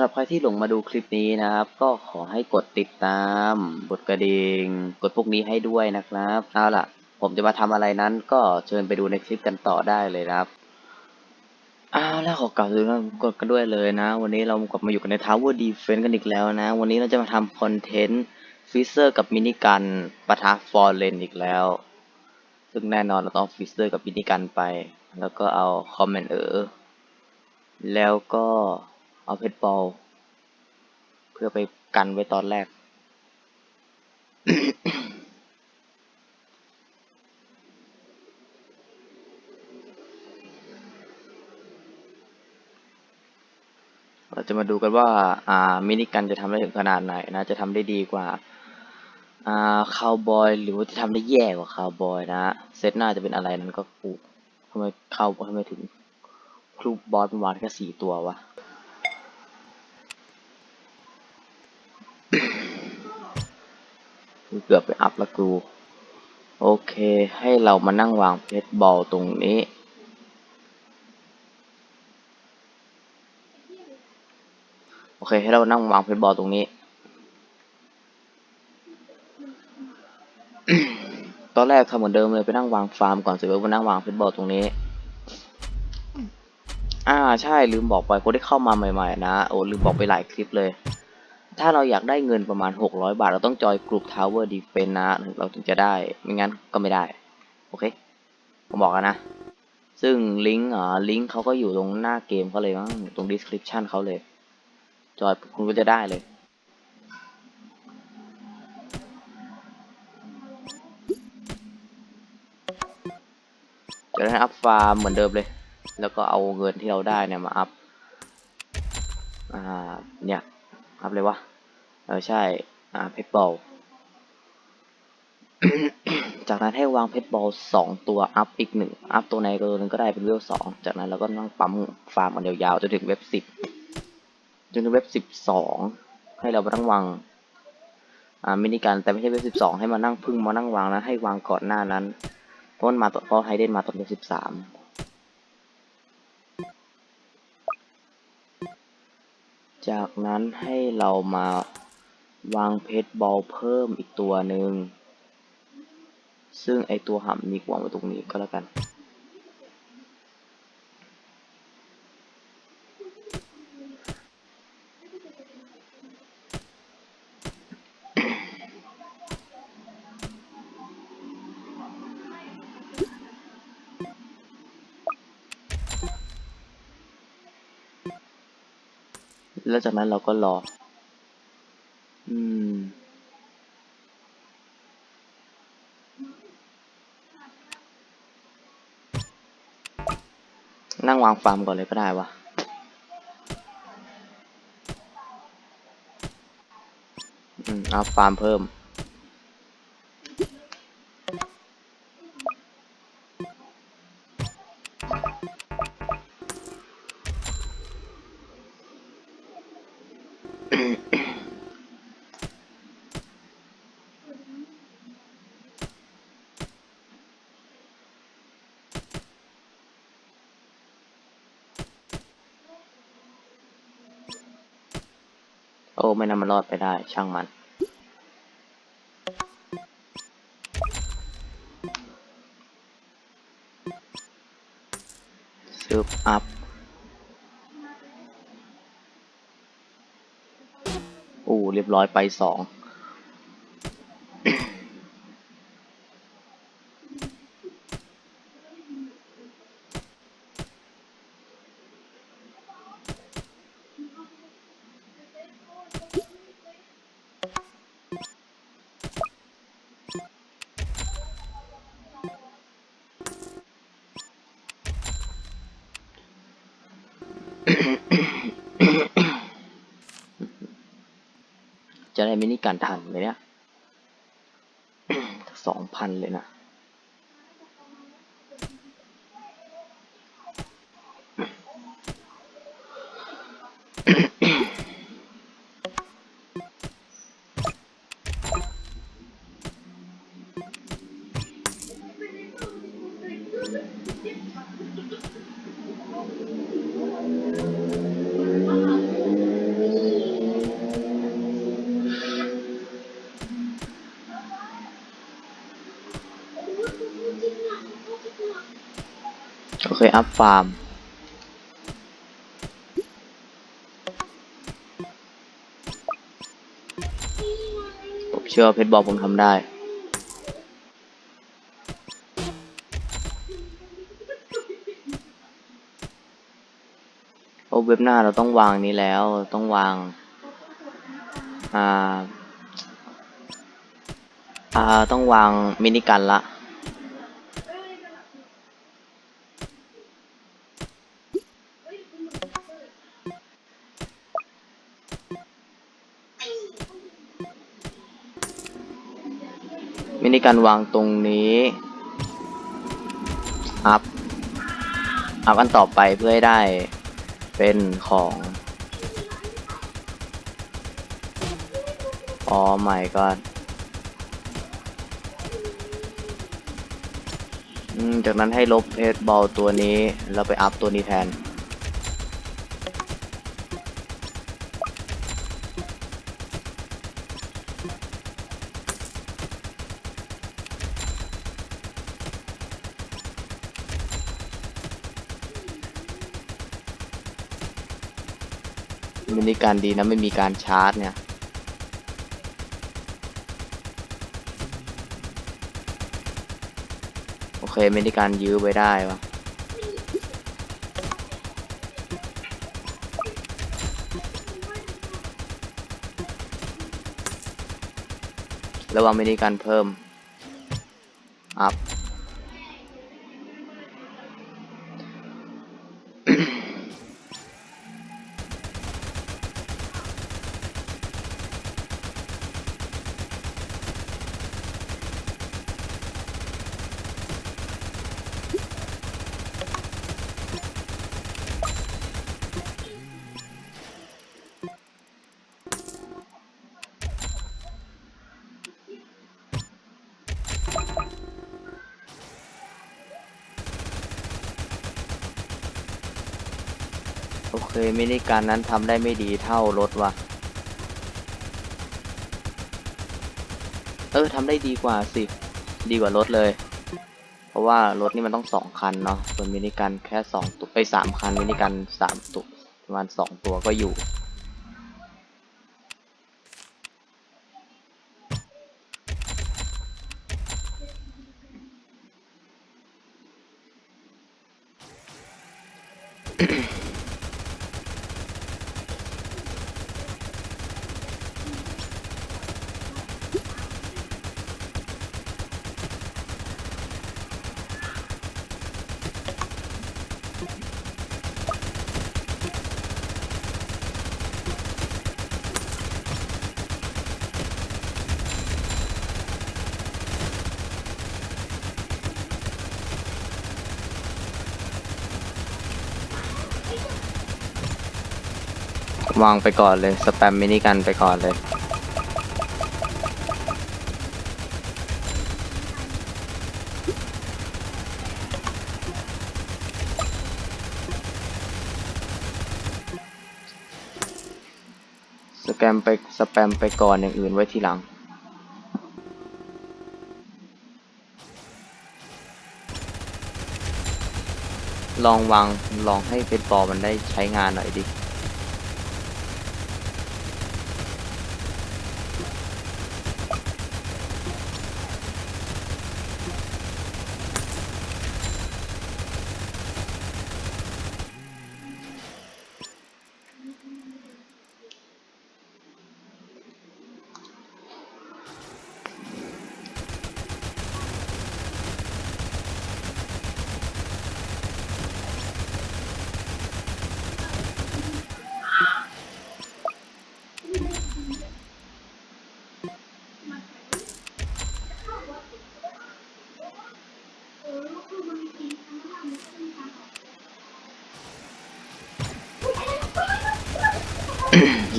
ำหรับใครที่หลงมาดูคลิปนี้นะครับ ก็ขอให้กดติดตาม กดกระดิ่งกดพวกนี้ให้ด้วยนะครับเอาล่ะ ผมจะมาทำอะไรนั้นก็เชิญไปดูในคลิปกันต่อได้เลยครับเอาแล้วขอกล่าวถึงกดกันด้วยเลยนะ วันนี้เรากลับมาอยู่กันใน Tower Defense กันอีกแล้วนะ วันนี้เราจะมาทำคอนเทนต์ฟิเซอร์กับมินิกันปะทะฟอร์เรนอีกแล้ว ซึ่งแน่นอนเราต้องฟิเซอร์กับมินิกันไป แล้วก็เอาคอมเมนเออร์แล้วก็ เอาเพชรบอล เพื่อไปกันไว้ตอนแรก เราจะมาดูกันว่า อ่า มินิกันจะทำได้ถึงขนาดไหนนะ จะทำได้ดีกว่า อ่า คาวบอย หรือว่าจะทำได้แย่กว่าคาวบอยนะ เซตหน้าจะเป็นอะไรนั้นก็กูทำไมเข้าทำไมถึงครูบอสมันวางแค่สี่ตัววะ เกือบไปอัพแล้วกู โอเค ให้เรามานั่งวางเพชรบอลตรงนี้ โอเค ให้เรานั่งวางเพชรบอลตรงนี้ ตอนแรกทำเหมือนเดิมเลยไปนั่งวางฟาร์มก่อนเสร็จแล้วมานั่งวางเพชรบอลตรงนี้อ่าใช่ลืมบอกไปคนที่เข้ามาใหม่ ๆ นะโอ้ลืมบอกไปหลายคลิปเลย ถ้าเราอยากได้เงินประมาณ 600 บาท เราต้องจอยกลุ่ม Tower Defense นนะ เราถึงจะได้ ไม่งั้นก็ไม่ได้ โอเค ผมบอกกันนะ ซึ่งลิงก์อ่าลิงก์เขาก็อยู่ตรงหน้าเกมเขาเลยมั้งตรง description เขาเลย จอยคุณก็จะได้เลย จะได้อัพฟาร์มเหมือนเดิมเลย แล้วก็เอาเงินที่เราได้เนี่ยมาอัพ อ่า เนี่ย อัพเลยวะ เออใช่ อ่าเพชรบอล จากนั้นให้วางเพชรบอลสองตัวอัพอีกหนึ่งอัพตัวไหนก็ตัวหนึงก็ได้เป็นเวลสองจากนั้นเราก็นั่งปั๊มฟาร์มมันยาวๆจนถึงเว็บสิบจนถึงเว็บสิบสองให้เรามานั่งวางอ่ามินิกันแต่ไม่ใช่เว็บสิบสองให้มานั่งพึ่งมานั่งวางนะให้วางก่อนหน้านั้นเพราะมันมาต่อเพราะไฮเดนมาตอนเว็บสิบสาม จากนั้นให้เรามาวางเพชรบอลเพิ่มอีกตัวหนึ่ง ซึ่งไอตัวหำนี้วางไว้ตรงนี้ก็แล้วกัน แล้วจากนั้นเราก็รอ อืม นั่งวางฟาร์มก่อนเลยก็ได้วะอืม เอาฟาร์มเพิ่ม โอ้ ไม่น่ามันรอดไปได้ ช่างมัน รียบร้อยไปสอง จะได้มินิการทันไหมเนี่ยสองพันเลยนะ ฟาร์ม ผมเชื่อเพชรบอกผมทำได้โอ้เว็บหน้าเราต้องวางนี้แล้วต้องวาง อ่า อ่า ต้องวางมินิกันละ กันวางตรงนี้อัพอัพอันต่อไปเพื่อให้ได้เป็นของอ๋อใหม่ก็อืมจากนั้นให้ลบเพจบอลตัวนี้ แล้วไปอัพตัวนี้แทน มินิการดีนะไม่มีการชาร์จเนี่ยโอเคมินิการยื้อไว้ได้วะระวังมินิการเพิ่มอัพ โอมินิการนั้นทำได้ไม่ดีเท่ารถว่ะ เออทำได้ดีกว่าสิ ดีกว่ารถเลย เพราะว่ารถนี่มันต้องสองคันเนาะส่วนมินิการแค่สองตัวไปสามคันมินิการสามตัวประมาณสองตัวก็อยู่ วางไปก่อนเลยสแปมมินิกันไปก่อนเลยสแกมไปสแปมไปก่อนอย่างอื่นไว้ทีหลังลองวางลองให้เพชรบอมันได้ใช้งานหน่อยดิ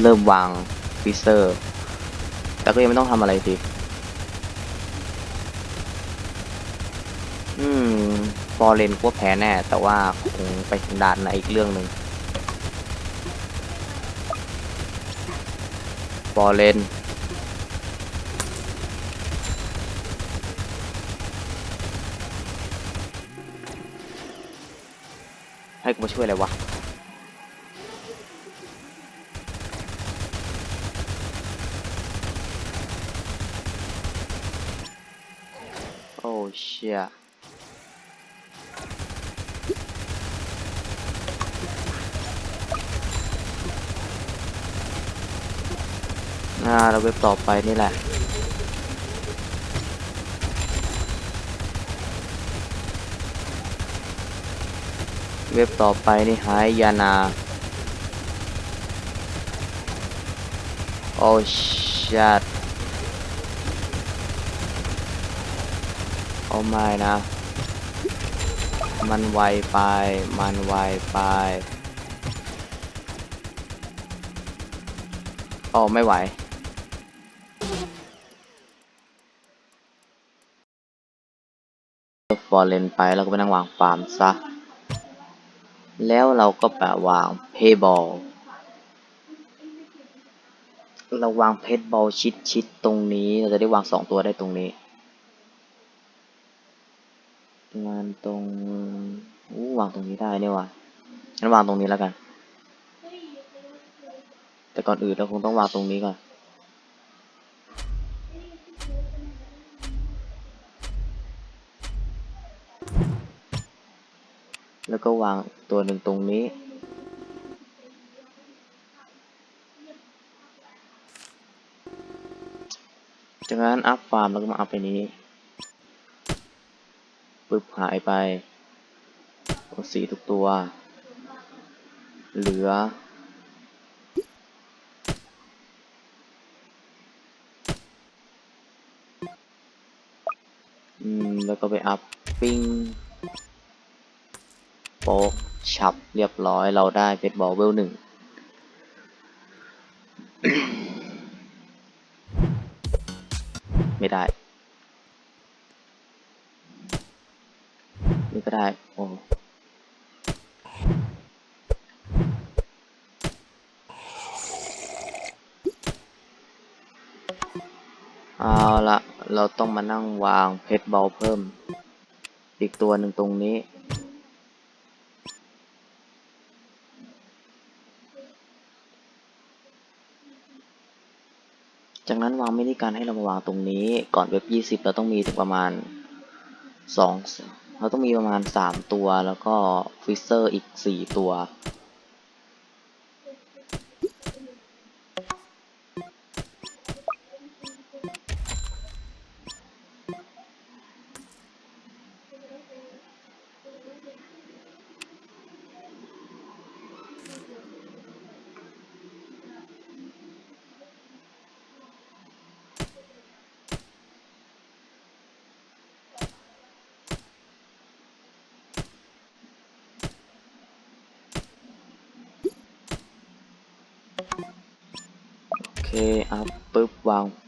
เริ่มวางฟิเซอร์ แต่ก็ยังไม่ต้องทำอะไรสิอืมฟอร์เรนก็แพ้แน่ แต่ว่าคงไปถึงด่านในอีกเรื่องหนึ่งฟอร์เรนกูมาช่วยอะไรวะ โอ้เชี่ยน่าเราเว็บต่อไปนี่แหละเว็บต่อไปนี่หายยานา โอ้ชัด โอ้ไม่นะ มันไวไป มันไวไปโอ้ไม่ไหวฟอร์เรนไปแล้วก็ไปนั่งวางฟาร์มซะ แล้วเราก็แปะวางเพย์บอลเราวางเพชรบอลชิดชิดๆตรงนี้ เราจะได้วางสองตัวได้ตรงนี้ งานตรงอู้วางตรงนี้ได้เนี่ยว่ะงั้นวางตรงนี้แล้วกัน แต่ก่อนอื่นเราคงต้องวางตรงนี้ก่อนแล้วก็วางตัวหนึ่งตรงนี้ จากนั้นอัพฟาร์มแล้วก็มาอัพไปนี้ ปึ๊บหายไปโอสีทุกตัว เหลือ อืม แล้วก็ไปอัพปิ้งโป๊กฉับเรียบร้อยเราได้เพชรบอลเวลหนึ่งไม่ได้ นี่ก็ได้ โอ้เอาละเราต้องมานั่งวางเพชรบอลเพิ่ม อีกตัวหนึ่งตรงนี้ จากนั้นวางมินิการให้เรามาวางตรงนี้ ก่อนเว็บ 20 เราต้องมีถึงประมาณ2 เราต้องมีประมาณ 3 ตัวแล้วก็ฟิเซอร์อีก 4 ตัว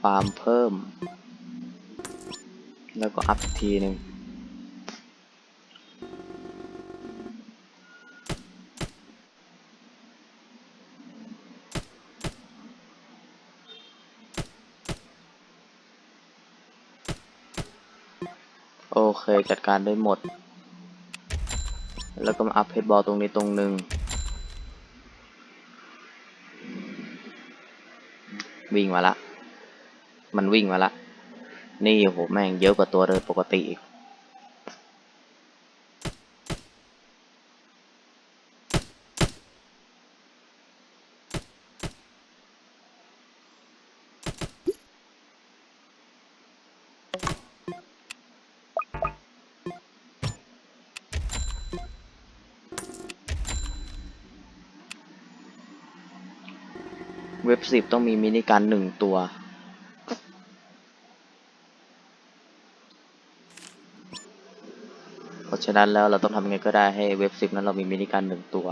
ฟาร์มเพิ่ม แล้วก็อัพอีกทีหนึ่งโอเคจัดการได้หมด แล้วก็มาอัพเพชรบอลตรงนี้ตรงหนึ่งวิ่งมาละ มันวิ่งมาละ นี่โหแม่งเยอะกว่าตัวเดินปกติอีก เว็บสิบต้องมีมินิการหนึ่งตัว เพราะ ฉะนั้นแล้วเราต้องทำยังไงก็ได้ให้เว็บ10 นั้นเรามีมินิการหนึ่งตัว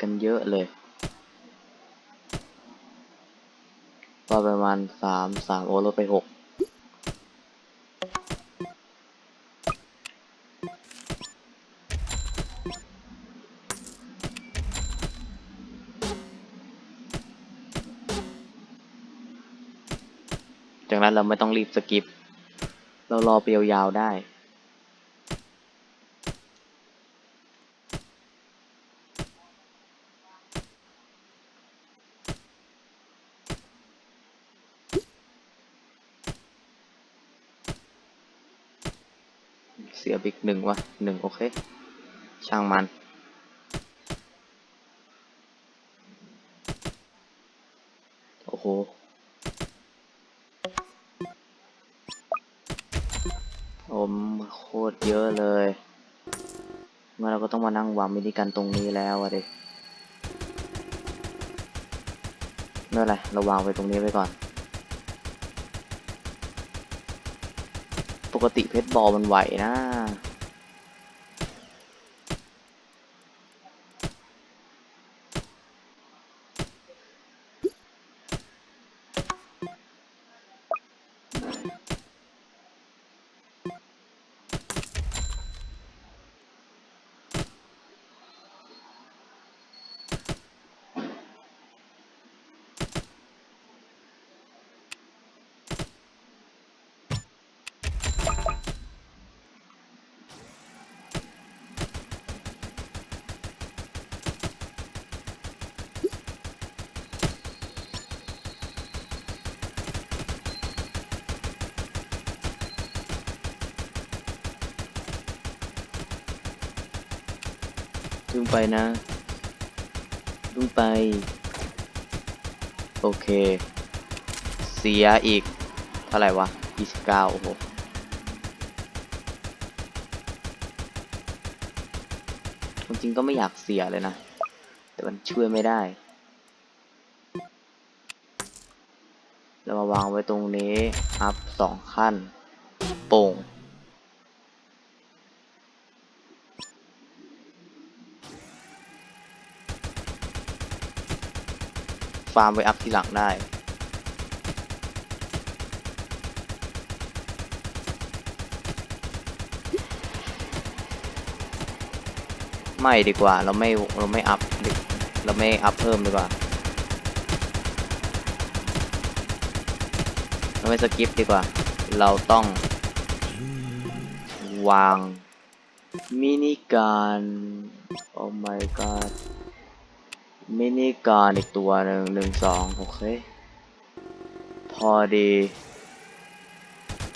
กันเยอะเลยว่าประมาณสามสามโอลดไปหกจากนั้นเราไม่ต้องรีบสกิป เรารอไปยาวๆได้ เสียบิกหนึ่งวะหนึ่งโอเค ช่างมันโอ้โหอมโคตรเยอะเลยเมื่อเราก็ต้องมานั่งวางมินิกันตรงนี้แล้วอะดิไม่เป็นไรเราวางไว้ตรงนี้ไว้ก่อน ปกติเพชรบอลมันไหวนะ ดึงไปนะดึงไป โอเค เสียอีก เท่าไหร่วะ 29 โอ้โหจริงๆก็ไม่อยากเสียเลยนะ แต่มันช่วยไม่ได้ เรามาวางไว้ตรงนี้ อัพสองขั้น โป่งาร์มไว้อัพทีหลังได้ไม่ดีกว่าเราไม่เราไม่อัพเราไม่อัพเพิ่มดีกว่า เราไม่สกิปดีกว่า เราต้อง วาง มินิการโอ้ my god มินิการอีกตัวหนึ่งหนึ่งสองโอเค พอดี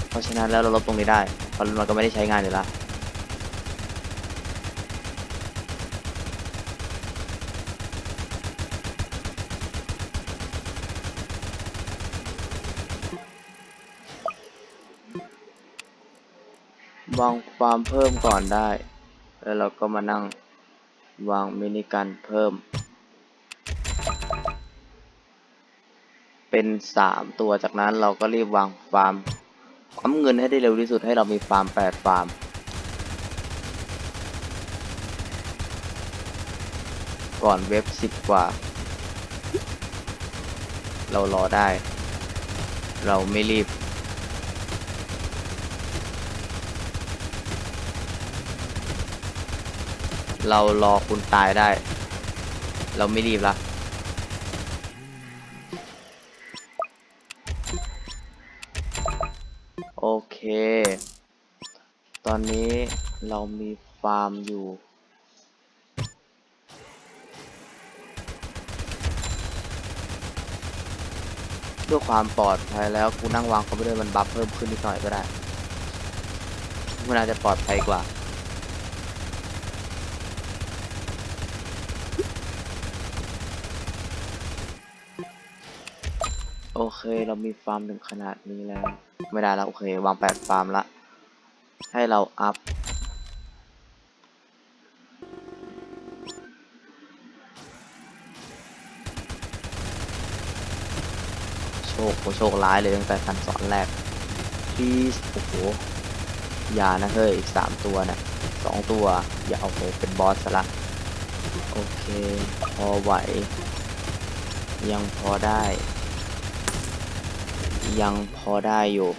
เพราะฉะนั้นแล้วเราลบตรงนี้ได้เพราะมันก็ไม่ได้ใช้งานอยู่แล้ววางฟาร์มเพิ่มก่อนได้ แล้วเราก็มานั่งวางมินิกันเพิ่ม เป็นสามตัวจากนั้นเราก็รีบวางฟาร์มปั๊มเงินให้ได้เร็วที่สุดให้เรามีฟาร์มแปดฟาร์มก่อนเว็บสิบกว่า เรารอได้ เราไม่รีบ เรารอคุณตายได้ เราไม่รีบละ ตอนนี้เรามีฟาร์มอยู่เพื่อความปลอดภัยแล้วกูนั่งวางคอมพิวเตอร์มันบัฟเพิ่มขึ้นนิดหน่อยก็ได้ มันอาจจะปลอดภัยกว่าโอเค เรามีฟาร์มถึงขนาดนี้แล้ว ไม่ได้แล้วโอเควางแปดฟาร์มละ ให้เราอัพโชคโหโชคร้ายเลยตั้งแต่การสอนแรก please โอ้โหอย่านะเฮ้ยอีกสามตัวนะสองตัว อย่าเอาโหเป็นบอสละโอเค พอไหว ยังพอได้ ยังพอได้อยู่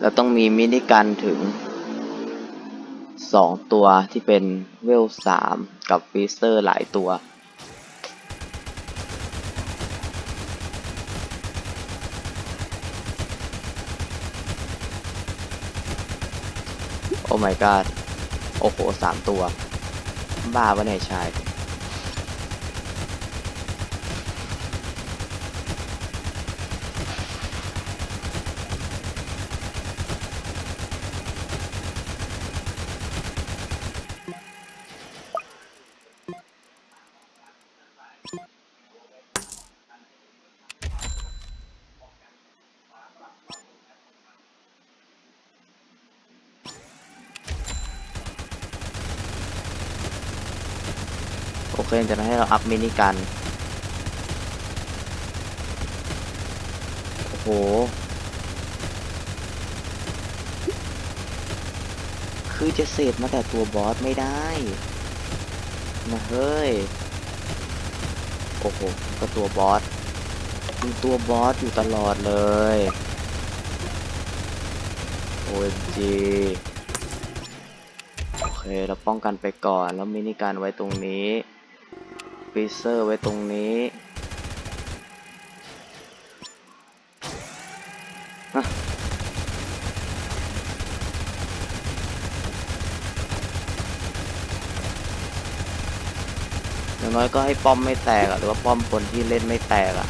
แล้วต้องมีมินิกันถึงสองตัวที่เป็นเวลสามกับฟีสเตอร์หลายตัว โอ้ my god โอ้โหสามตัว บ้าปะเนี่ยชาย โอเคจะให้เราอัพมินิกัน โอ้โห คือจะเสพมาแต่ตัวบอสไม่ได้นะเฮ้ย โอ้โห ก็ตัวบอสเป็นตัวบอสอยู่ตลอดเลย OMG โอเค เราป้องกันไปก่อน แล้วมินิการไว้ตรงนี้ ฟีเซอร์ไว้ตรงนี้อย่างน้อยก็ให้ป้อมไม่แตกอะหรือว่าป้อมคนที่เล่นไม่แตกอะ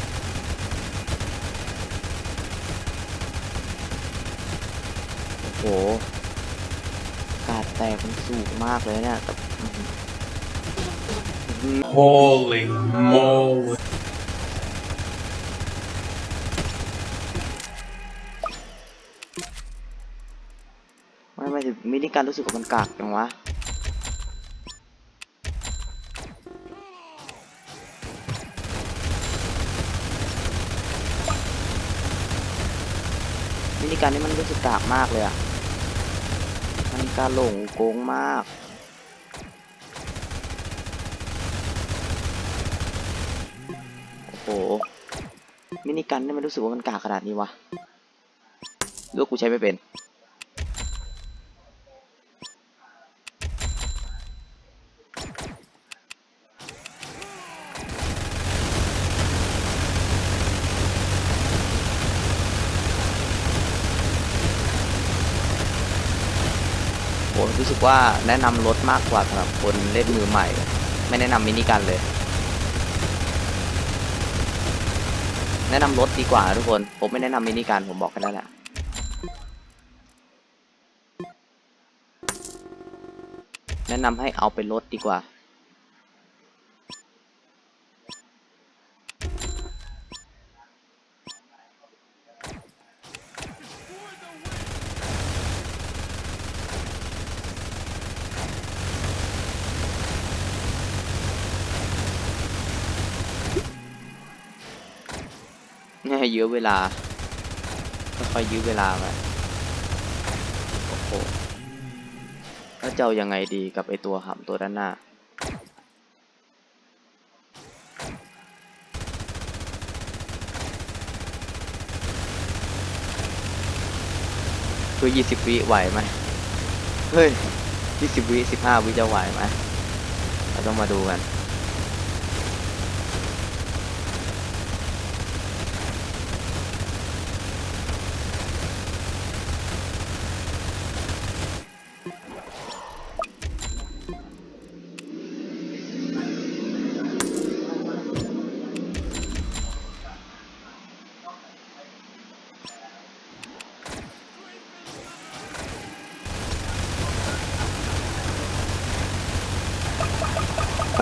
โอ้โหกาดแตกมันสูงมากเลยเนี่ยแต่ Holy moly. ไม่ไม่ถึงมินิการรู้สึกว่ามันกากจังวะมินิการนี่มันรู้สึกกากมากเลยอะมันการหลงโกงมาก โอ้โห มินิกันนี่มันรู้สึกว่ามันกากขนาดนี้วะหรือว่ากูใช้ไม่เป็น ผมรู้สึกว่าแนะนำรถมากกว่าสำหรับคนเล่นมือใหม่ ไม่แนะนำมินิกันเลย แนะนำรถดีกว่าทุกคน ผมไม่แนะนำมินิการผมบอกกันแล้วแหละแนะนำให้เอาไปรถดีกว่า เนี่ยยื้อเวลาค่อยๆยื้อเวลาไปโอ้โหแล้วจะเอายังไงดีกับไอตัวหำตัวด้านหน้า คือ20วิไหวไหมเฮ้ย20วิ15วิจะไหวไหมเราต้องมาดูกัน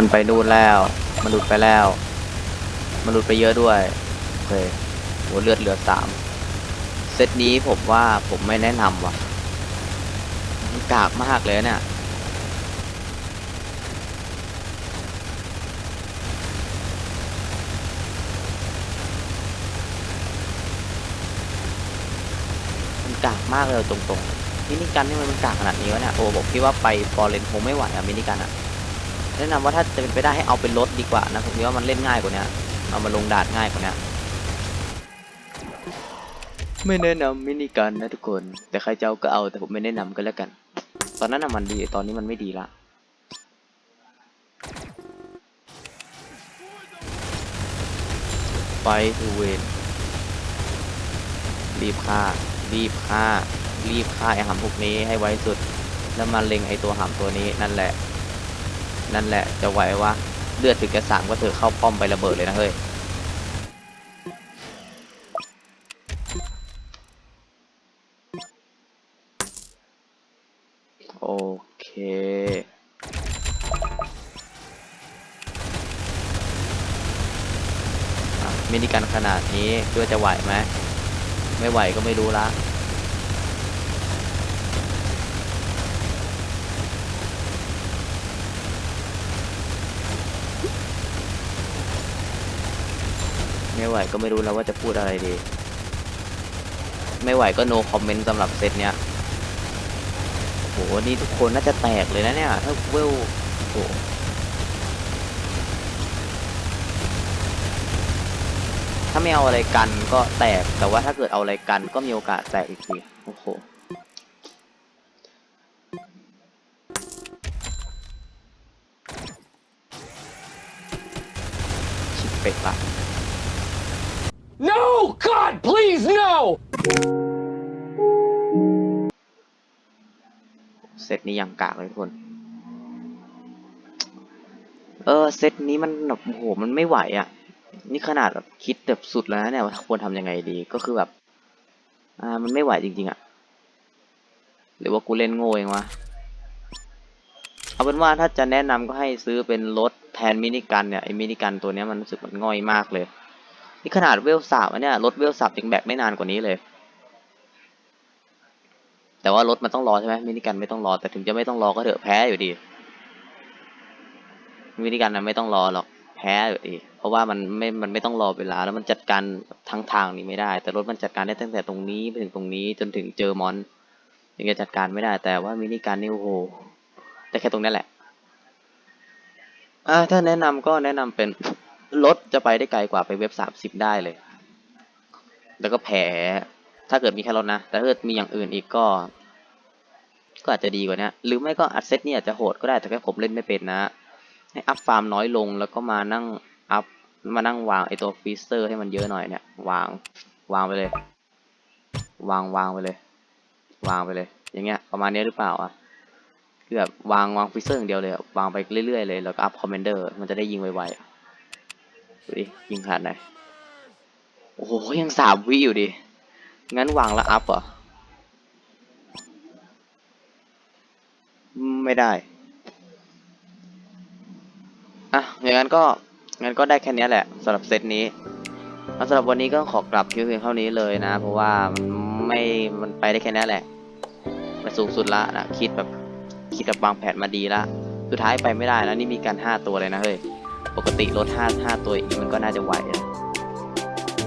มันไปนู่นแล้ว มันหลุดไปแล้ว มันหลุดไปเยอะด้วยโอเคโหเลือดเหลือสามเซตนี้ผมว่าผมไม่แนะนำว่ะมันกากมากเลยเนี่ยมันกากมากเลยตรงๆมินิกันนี่มันกากขนาดนี้วะเนี่ยโอ้บอกพี่ว่าไปฟอร์เรนคงไม่ไหวอะมินิกันอะ แนะนำว่าถ้าจะเป็นไปได้ให้เอาเป็นรถดีกว่านะผมคิดว่ามันเล่นง่ายกว่านี้เอามาลงดาดง่ายกว่านี้ไม่แนะนำมินิกันนะทุกคน แต่ใครจะเอาก็เอาแต่ผมไม่แนะนำก็แล้วกัน ตอนนั้นมันดีตอนนี้มันไม่ดีละไปทูเวนรีบฆ่า รีบฆ่า รีบฆ่าไอหำพวกนี้ให้ไวสุด แล้วมาเล็งไอตัวหำตัวนี้นั่นแหละ นั่นแหละจะไหววะเลือดถึงกระสามก็เถอเข้าป้อมไประเบิดเลยนะเฮ้ยโอเคอะมินิกันขนาดนี้คิดว่าจะไหวไหม ไม่ไหวก็ไม่รู้ละ ไม่ไหวก็ไม่รู้แล้วว่าจะพูดอะไรดี ไม่ไหวก็ no comment สำหรับเซตเนี้ยโหนี่ทุกคนน่าจะแตกเลยนะเนี่ย ถ้าเวลโหถ้าไม่เอาอะไรกันก็แตก แต่ว่าถ้าเกิดเอาอะไรกันก็มีโอกาสแตกอีกที โอ้โหชิบเป็ดละ No! God, please, no! เซตนี้ยังกากเลยทุกคน เออเซตนี้มันแบบโอ้โหมันไม่ไหวอะ นี่ขนาดแบบคิดแบบสุดแล้วนะเนี่ยว่าควรทำยังไงดีก็คือแบบ อ่ามันไม่ไหวจริงๆอะ หรือว่ากูเล่นโง่เองวะเอาเป็นว่าถ้าจะแนะนำก็ให้ซื้อเป็นรถแทนมินิกันเนี่ยไอ้มินิกันตัวเนี้ยมันรู้สึกมันง่อยมากเลย นี่ขนาดเวลสามอะเนี่ยรถเวลสามยังแบกไม่นานกว่านี้เลย แต่ว่ารถมันต้องรอใช่ไหมมินิกันไม่ต้องรอ แต่ถึงจะไม่ต้องรอก็เถอะแพ้อยู่ดีมินิกันนะไม่ต้องรอหรอกแพ้อยู่ดี เพราะว่ามันไม่ มันไม่ต้องรอเวลาแล้วมันจัดการทั้งทางนี้ไม่ได้ แต่รถมันจัดการได้ตั้งแต่ตรงนี้ไปถึงตรงนี้จนถึงเจอมอนยังจะจัดการไม่ได้ แต่ว่ามินิกันนี่โอ้โหแต่แค่ตรงนี้แหละอ่าถ้าแนะนำก็แนะนำเป็น รถจะไปได้ไกลกว่าไปเว็บสามสิบได้เลย แล้วก็แผลถ้าเกิดมีแค่รถนะ แต่ถ้าเกิดมีอย่างอื่นอีกก็ ก็อาจจะดีกว่านี้หรือไม่ก็อัดเซตเนี่ยอาจจะโหดก็ได้แต่แค่ผมเล่นไม่เป็นนะ ให้อัพฟาร์มน้อยลงแล้วก็มานั่งอัพมานั่งวางไอตัวฟีเซอร์ให้มันเยอะหน่อยเนี่ยวางวางไปเลย วางวางไปเลย วางไปเลย อย่างเงี้ยประมาณนี้หรือเปล่าอะคือแบบวางวางฟีเซอร์อย่างเดียวเลย วางไปเรื่อยๆเลย แล้วก็อัพคอมเมนเดอร์มันจะได้ยิงไวๆ ดูดิยิงขนาดไหนโอ้โหยังสามวิอยู่ดิ งั้นวางแล้วอัพเหรอ ไม่ได้ อะอย่างนั้นก็งั้นก็ได้แค่นี้แหละสำหรับเซตนี้แล้วสำหรับวันนี้ก็ขอกลับเพียงเท่านี้เลยนะ เพราะว่ามันไม่มันไปได้แค่นี้แหละมันสูงสุดละนะคิดแบบคิดแบบวางแผนมาดีละสุดท้ายไปไม่ได้แล้วนี่มีการห้าตัวเลยนะเฮ้ย ปกติรถห้าห้าตัวอย่างนี้มันก็น่าจะไหวนะ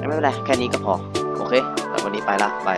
ไม่เป็นไรแค่นี้ก็พอ โอเคแต่วันนี้ไปละไป